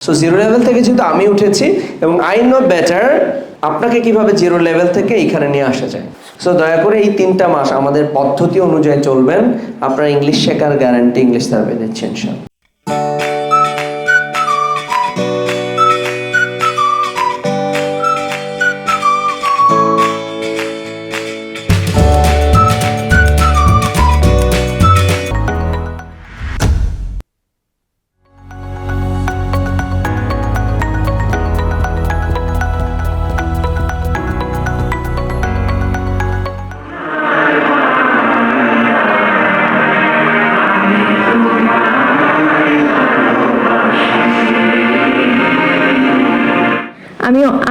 So zero level থেকে যেহেতু আমি উঠেছি এবং আই নো বেটার আপনাকে কীভাবে জিরো লেভেল থেকে এখানে নিয়ে আসা যায়? সো দয়া করে এই তিনটা মাস আমাদের পদ্ধতি অনুযায়ী চলবেন। আপনার ইংলিশ শেখার গ্যারান্টি ইংলিশ সার্ভে দিচ্ছেন ইনশাল্লাহ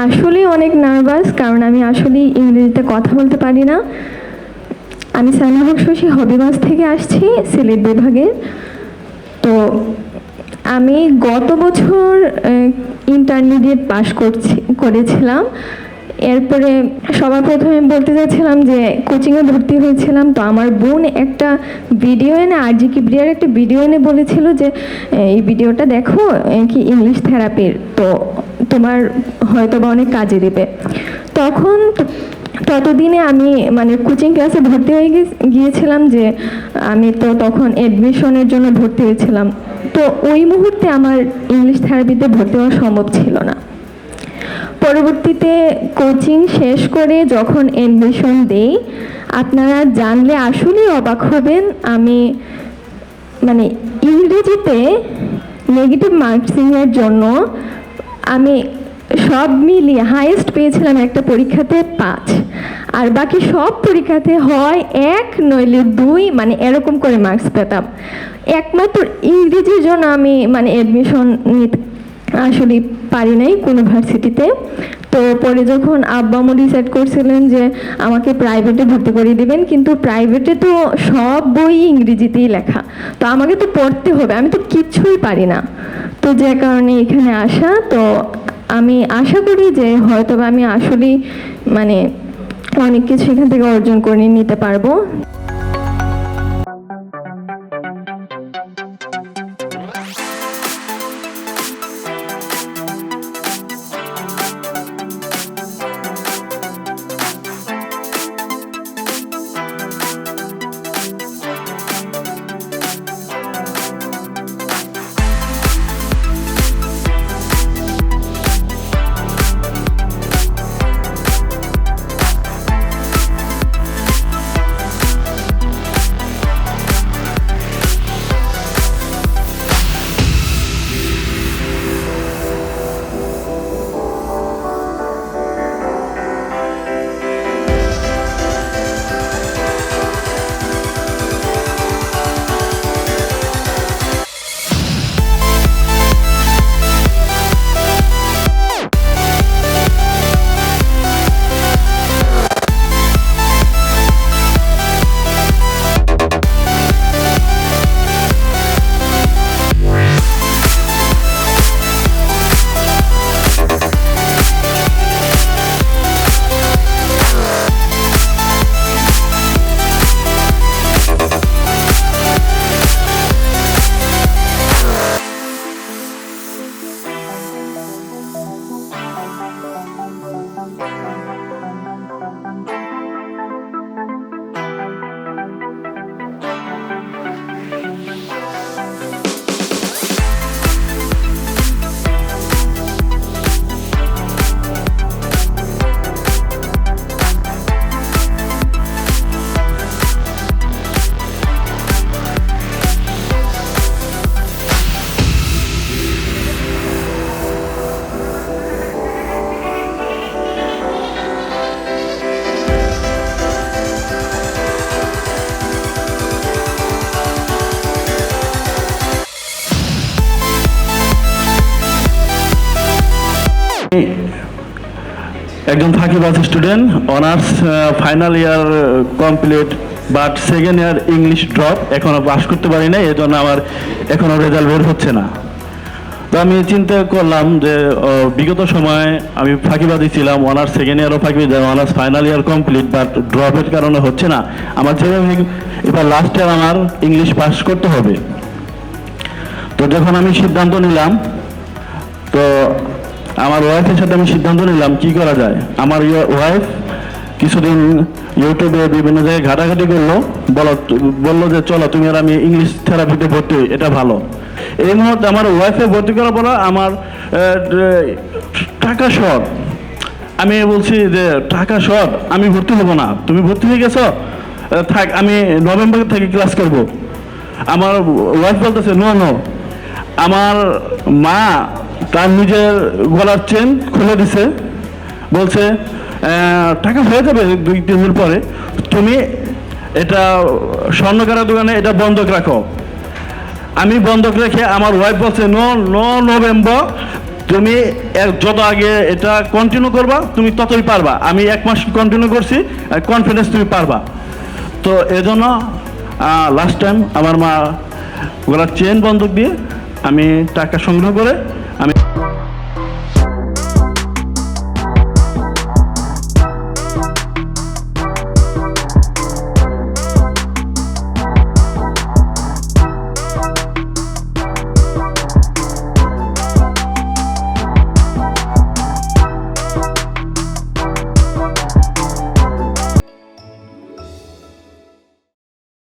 আসলেই অনেক নার্ভাস কারণ আমি আসলেই ইংরেজিতে কথা বলতে পারি না। আমি সাইনা হক শশী হবিগঞ্জ থেকে আসছি, সিলেট বিভাগের তো আমি গত বছর ইন্টারমিডিয়েট পাশ করছি, করেছিলাম। এরপরে সবার প্রথমে বলতে চাইছিলাম যে কোচিংয়ে ভর্তি হয়েছিলাম, তো আমার বোন একটা ভিডিও এনে আর জি কিবরিয়ার একটা ভিডিও এনে বলেছিল যে এই ভিডিওটা দেখো কি ইংলিশ থেরাপির তো তোমার হয়তো বা অনেক কাজে দেবে। তখন ততদিনে আমি মানে কোচিং ক্লাসে ভর্তি হয়ে গিয়ে- গিয়েছিলাম যে আমি তো তখন অ্যাডমিশনের জন্য ভর্তি হয়েছিলাম। তো ওই মুহূর্তে আমার ইংলিশ থেরাপিতে ভর্তি হওয়া সম্ভব ছিল না। পরবর্তীতে কোচিং শেষ করে যখন অ্যাডমিশন দেই, আপনারা জানলে আসলেই অবাক হবেন। আমি মানে ইংরেজিতে নেগেটিভ মার্কসিংয়ের জন্য আমি সব মিলিয়ে হাইয়েস্ট পেয়েছিলাম একটা পরীক্ষাতে পাঁচ। আর বাকি সব পরীক্ষাতে হয় এক, নইলে দুই মানে এরকম করে মার্কস পেতাম। একমাত্র ইংরেজির জন্য আমি মানে অ্যাডমিশন আসলে পারি নাই কোনো ভার্সিটিতে। তো পরে যখন আব্বামু ডিসাইড করছিলেন যে আমাকে প্রাইভেটে ভর্তি করে দিবেন, কিন্তু প্রাইভেটে তো সব বই ইংরেজিতেই লেখা। তো আমাকে তো পড়তে হবে, আমি তো কিচ্ছুই পারি না। তো যে কারণে এখানে আসা, তো আমি আশা করি যে হয়তোবা আমি আসলেই মানে অনেক কিছু এখান থেকে অর্জন করে নিতে পারব। একজন ফাঁকিবাজ student honours final year complete but second year English drop এখনও পাস করতে পারি না এই জন্য আমার এখনও রেজাল্ট বের হচ্ছে না। তো আমি চিন্তা করলাম যে বিগত সময়ে আমি ফাঁকিবাদী ছিলাম অনার্স সেকেন্ড ইয়ারও ফাঁকিবাদী honours final year complete but ড্রপের কারণে হচ্ছে না। আমার যেভাবে এবার লাস্ট ইয়ার আমার ইংলিশ পাস করতে হবে। তো যখন আমি সিদ্ধান্ত নিলাম, তো আমার ওয়াইফের সাথে আমি সিদ্ধান্ত নিলাম, কি করা যায়? আমার ওয়াইফ কিছুদিন ইউটিউবে বিভিন্ন জায়গায় ঘাটাঘাটি করল, বলো বলল যে, চলো, তুমি আর আমি ইংলিশ থেরাপিতে ভর্তি হই, এটা ভালো। এই মুহূর্তে আমার ওয়াইফে ভর্তি করার পর আমার টাকা শর্ট আমি বলছি যে, টাকা শর্ট আমি ভর্তি হব না। তুমি ভর্তি হয়ে গেছো? থাক, আমি নভেম্বর থেকে ক্লাস করব। আমার ওয়াইফ বলতেছে নো নো আমার মা তার নিজের গলার চেন খুলে দিছে। বলছে টাকা হয়ে যাবে দুই তিন দিন পরে। তুমি এটা স্বর্ণকারের দোকানে এটা বন্ধক রাখো। আমি বন্ধক রেখে আমার ওয়াইফ বলছে, নো নো নভেম্বর, তুমি যত আগে এটা কন্টিনিউ করবা, তুমি ততই পারবা। আমি এক মাস কন্টিনিউ করছি কনফিডেন্স তুমি পারবা। তো এজন্য লাস্ট টাইম আমার মা গলার চেন বন্ধক দিয়ে আমি টাকা সংগ্রহ করে আমি